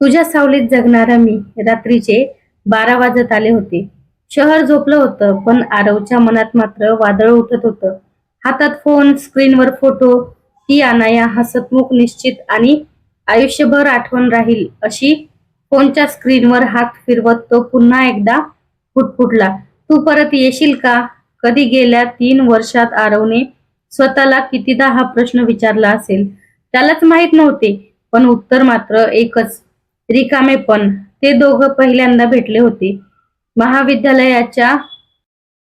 तुझ्या सावलीत जगणारा मी. रात्रीचे बारा वाजत आले होते. शहर झोपलं होतं पण आरवच्या मनात मात्र वादळ उठत होतं. हातात फोन स्क्रीनवर फोटो ती अनाया हसतमुख निश्चित आणि आयुष्यभर आठवण राहील अशी फोनच्या स्क्रीनवर हात फिरवत तो पुन्हा एकदा फुटफुटला तू परत येशील का? कधी गेल्या तीन वर्षात आरवने स्वतःला कितीदा हा प्रश्न विचारला असेल. त्यालाच माहीत नव्हते पण उत्तर मात्र एकच. रिकामे पण. ते दोघं पहिल्यांदा भेटले होते. महाविद्यालयाच्या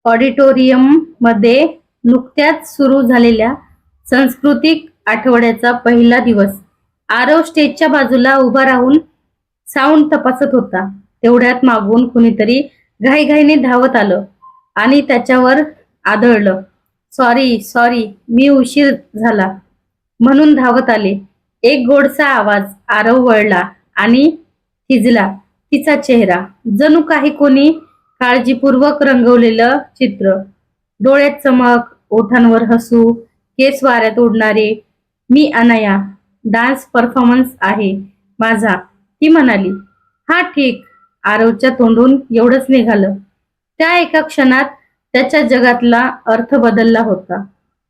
ऑडिटोरियममध्ये नुकत्याच सुरू झालेल्या सांस्कृतिक आठवड्याचा पहिला दिवस. आरव स्टेजच्या बाजूला उभा राहून साऊंड तपासत होता. तेवढ्यात मागून कुणीतरी घाईघाईने धावत आलं आणि त्याच्यावर आदळलं. सॉरी सॉरी मी उशीर झाला. म्हणून धावत आले. एक गोडसा आवाज आरव वळला. आणि थिजला तिचा चेहरा. जणू काही कोणी काळजीपूर्वक रंगवलेलं चित्र. डोळ्यात चमक ओठांवर हसू केस वाऱ्यात उडणारे मी अनया डान्स परफॉर्मन्स आहे माझा ती म्हणाली. हा ठीक आरवच्या तोंडून एवढंच निघालं. त्या एका क्षणात त्याच्या जगातला अर्थ बदलला होता.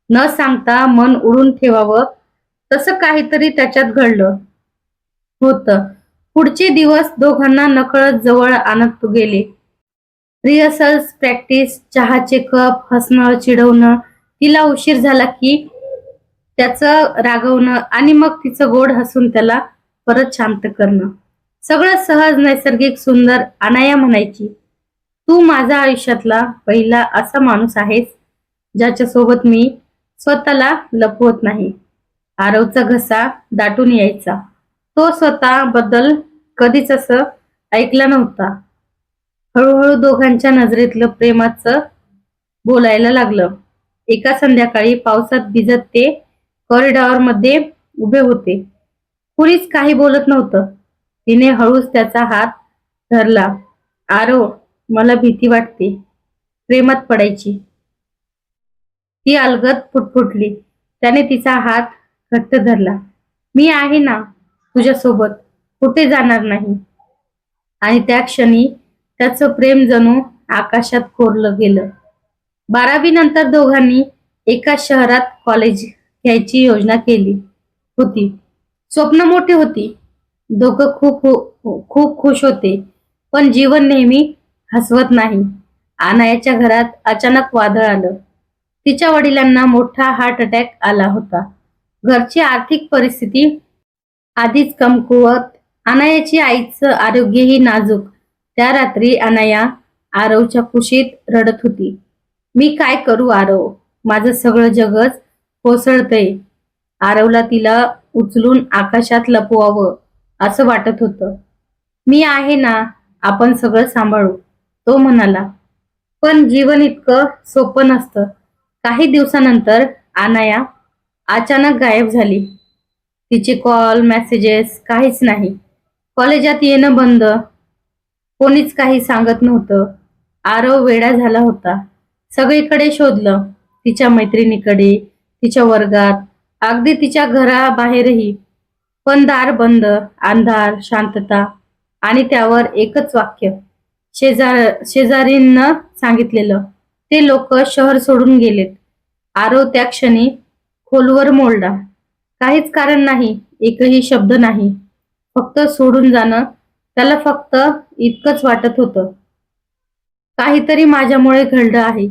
न सांगता मन उडून ठेवावं तसं काहीतरी त्याच्यात घडलं होतं. पुढचे दिवस दोघांना नकळत जवळ आणत गेले. रिहर्सल्स प्रॅक्टिस चहाचे कप हसणं चिडवणं तिला उशीर झाला की त्याचं रागवणं आणि मग तिचं गोड हसून त्याला परत शांत करणं. सगळं सहज नैसर्गिक सुंदर अनाया म्हणायची. तू माझा आयुष्यातला पहिला असा माणूस आहेस ज्याच्यासोबत मी स्वतःला लपवत नाही. आरवचा घसा दाटून यायचा. तो स्वतः बद्दल कधीच असं ऐकला नव्हता. हळूहळू दोघांच्या नजरेतलं प्रेमाचं बोलायला लागलं. एका संध्याकाळी पावसात भिजत ते कॉरिडॉरमध्ये उभे होते. कुणीच काही बोलत नव्हतं. तिने हळूच त्याचा हात धरला. आरो मला भीती वाटते. प्रेमात पडायची. ती अलगत फुटफुटली त्याने तिचा हात घट्ट धरला. मी आहे ना तुझ्यासोबत. कुठे जाणार नाही. आणि त्या क्षणी त्याचं प्रेम जणू आकाशात कोरलं गेलं. बारावी नंतर दोघांनी एका शहरात कॉलेज घ्यायची योजना केली होती. स्वप्न मोठी होती. दोघं खूप हो, हो, खूप खुश होते. पण जीवन नेहमी हसवत नाही. अनायाच्या घरात अचानक वादळ आलं. तिच्या वडिलांना मोठा हार्ट अटॅक आला होता. घरची आर्थिक परिस्थिती आधीच कमकुवत अनायाची आईचं आरोग्यही नाजूक. त्या रात्री अनाया आरवच्या कुशीत रडत होती. मी काय करू आरव? माझं सगळं जगच कोसळतंय. आरवला तिला उचलून आकाशात लपवावं असं वाटत होतं. मी आहे ना आपण सगळं सांभाळू तो म्हणाला. पण जीवन इतकं सोपं नसतं. काही दिवसानंतर अनाया अचानक गायब झाली. तिचे कॉल मेसेजेस काहीच नाही. कॉलेजात येणं बंद. कोणीच काही सांगत नव्हतं. आरव वेडा झाला होता. सगळीकडे शोधलं. तिच्या मैत्रिणीकडे तिच्या वर्गात अगदी तिच्या घराबाहेरही. पण दार बंद अंधार शांतता आणि त्यावर एकच वाक्य. शेजार शेजारींना सांगितलेलं. ते लोक शहर सोडून गेलेत. आरव त्या क्षणी खोलवर मोडला. काहीच कारण नाही. एकही शब्द नाही. फक्त सोडून जाणं त्याला फक्त इतकंच वाटत होतं. काहीतरी माझ्यामुळे घडलं आहे.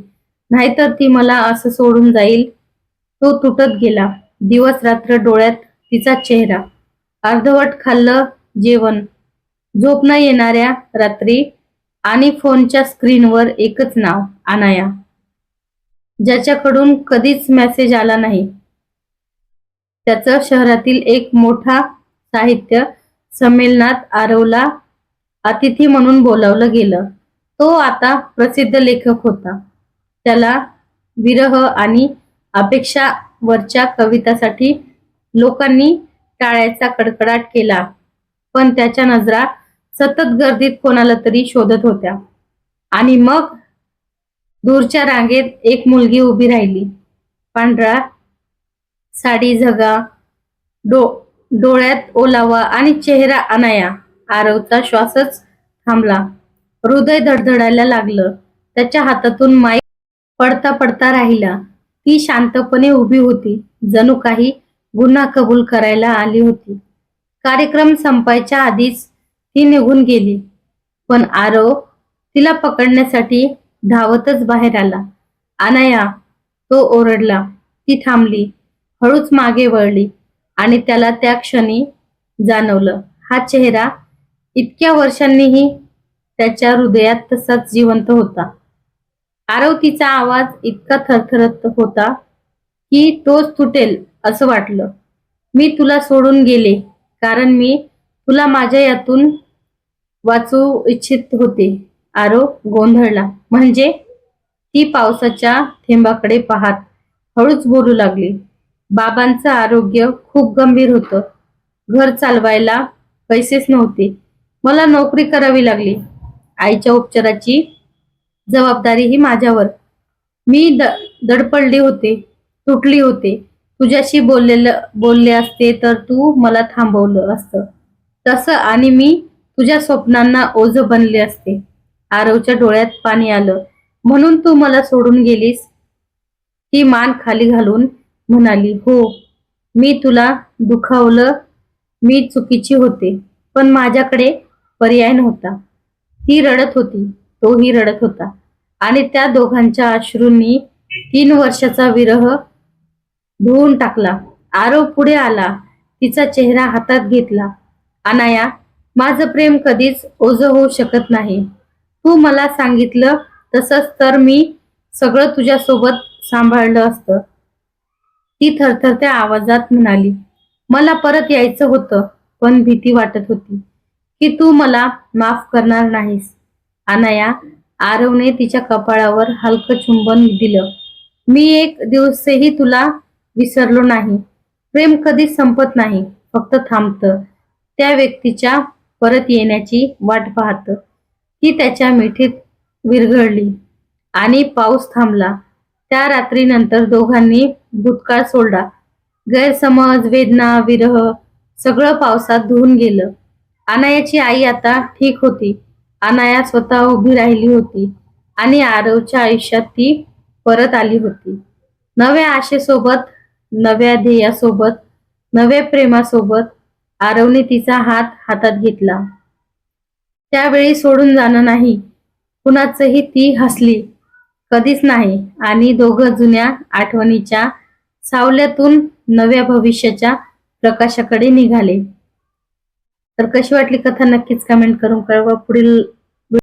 नाहीतर ती मला असं सोडून जाईल. तो तुटत गेला. दिवस रात्र डोळ्यात तिचा चेहरा. अर्धवट खाल्लं जेवण. झोप न येणाऱ्या रात्री आणि फोनच्या स्क्रीनवर एकच नाव अनाया. ज्याच्याकडून कधीच मेसेज आला नाही. त्याचं शहरातील एक मोठा साहित्य संमेलनात आरवला अतिथी म्हणून बोलावलं गेलं. तो आता प्रसिद्ध लेखक होता. त्याला विरह आणि अपेक्षा वरच्या कवितासाठी लोकांनी टाळ्याचा कडकडाट केला पण त्याच्या नजरा सतत गर्दीत कोणाला तरी शोधत होत्या. आणि मग दूरच्या रांगेत एक मुलगी उभी राहिली. पांढरा साडी झगा डो डोळ्यात ओलावा आणि चेहरा अनाया. आरवचा श्वासच थांबला. हृदय धडधडायला लागलं. त्याच्या हातातून माईक पडता पडता राहिला. ती शांतपणे उभी होती. जणू काही गुन्हा कबूल करायला आली होती. कार्यक्रम संपायच्या आधीच ती निघून गेली. पण आरव तिला पकडण्यासाठी धावतच बाहेर आला. अनाया तो ओरडला. ती थांबली. हळूच मागे वळली. आणि त्याला त्या क्षणी जाणवलं. हा चेहरा इतक्या वर्षांनीही त्याच्या हृदयात तसाच जिवंत होता. आरवतीचा आवाज इतका थरथरत होता की तोच तुटेल असं वाटलं. मी तुला सोडून गेले कारण मी तुला माझ्या यातून वाचू इच्छित होते. आरो गोंधळला. म्हणजे? ती पावसाच्या थेंबाकडे पाहत हळूच बोलू लागली. बाबांचं आरोग्य खूप गंभीर होतं. घर चालवायला पैसेच नव्हते. मला नोकरी करावी लागली. आईच्या उपचाराची जबाबदारी ही माझ्यावर. मी द दडपडली होते तुटली होते. तुझ्याशी बोललेलं बोलले असते तर तू मला थांबवलं असतं. तसं आणि मी तुझ्या स्वप्नांना ओझ बनले असते. आरवच्या डोळ्यात पाणी आलं. म्हणून तू मला सोडून गेलीस? ती मान खाली घालून म्हणाली हो मी तुला दुखावलं मी चुकीची होते पण माझ्याकडे पर्याय नव्हता. ती रडत होती तोही रडत होता. आणि त्या दोघांच्या अश्रूंनी तीन वर्षाचा विरह धुवून टाकला. आरव पुढे आला तिचा चेहरा हातात घेतला. अनाया माझं प्रेम कधीच ओझ होऊ शकत नाही. तू मला सांगितलं तसंच तर मी सगळं तुझ्यासोबत सांभाळलं असतं. ती थरथरत्या आवाजात म्हणाली मला परत यायचं होतं पण भीती वाटत होती की तू मला माफ करणार नाहीस. अनाया आरवने तिच्या कपाळावर हलकं चुंबन दिलं. मी एक दिवसही तुला विसरलो नाही. प्रेम कधीच संपत नाही. फक्त थांबतं. त्या व्यक्तीच्या परत येण्याची वाट पाहत. ती त्याच्या मिठीत विरघळली आणि पाऊस थांबला. त्या रात्रीनंतर दोघांनी भूतकाळ सोडला. गैरसमज वेदना विरह सगळं पावसात धुवून गेलं. अनायाची आई आता ठीक होती. अनाया स्वतः उभी राहिली होती आणि आरवच्या आयुष्यात ती परत आली होती. नव्या आशेसोबत नव्या ध्येयासोबत नव्या प्रेमासोबत आरवने तिचा हात हातात घेतला. त्यावेळी सोडून जाणं नाही. कुणाचंही ती हसली. कधीच नाही. आणि दोघं जुन्या आठवणीच्या सावल्यातून नव्या भविष्याच्या प्रकाशाकडे निघाले. तर कशी वाटली कथा? नक्कीच कमेंट करून कळवा. पुढील